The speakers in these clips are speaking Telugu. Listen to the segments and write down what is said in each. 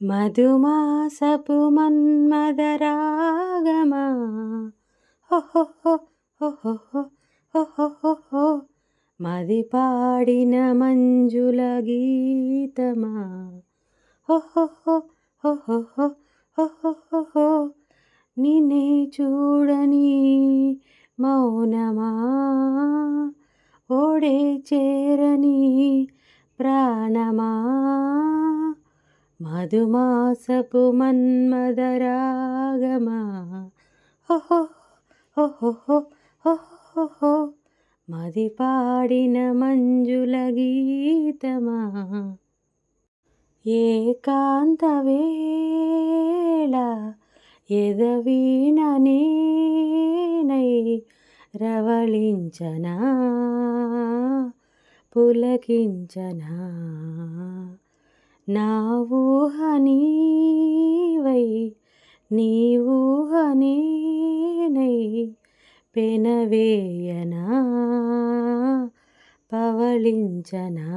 మధుమాసపు మన్మదరాగమా హో మది పాడిన మంజుల గీతమా హో నిన్నే చూడని మౌనమా ఓడే చేరని ప్రాణమా మధుమాసపు మన్మదరాగమా మది పాడిన మంజుల గీతమా? ఏకాంత వేళ ఎదవీణనేనై రవళించనా? పులకించనా? నా ఊహ నీవై నీ ఊహ నేనై పెనవేయనా పవళించనా?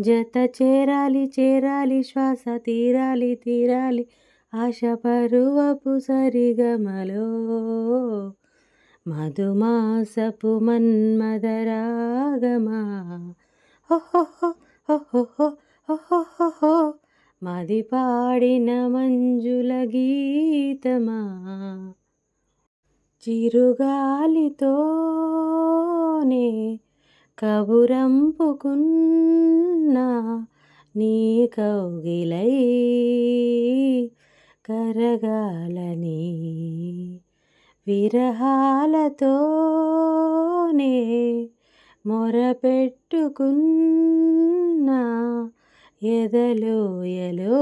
జత చేరాలి చేరాలి శ్వాస తీరాలి తీరాలి ఆశ పరువపు సరిగమలో. మధుమాసపు మన్మదరాగమా మది పాడిన మంజుల గీతమా? చిరుగాలితోనే కబురంపుకున్నా నీ కౌగిలై కరగాలని. విరహాలతోనే మొరపెట్టుకున్నా ఎదలోయలో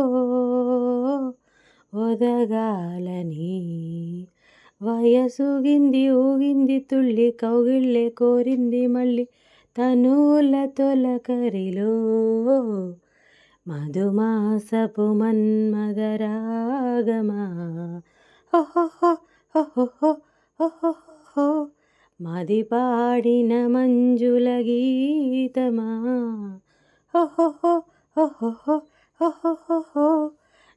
ఒదగాలని. వయసుగింది ఊగింది తుళ్ళి కౌగిళ్ళే కోరింది మళ్ళీ తనుల తొలకరిలో. మధుమాసపు మన్మదరాగమా మది పాడిన మంజుల గీతమా? ఓహో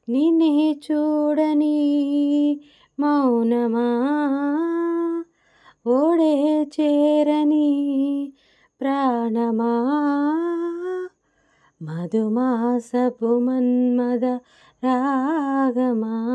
నిన్నే చూడని మౌనమా? ఓడే చేరని ప్రాణమా? మధుమాసపు మన్మద రాగమా?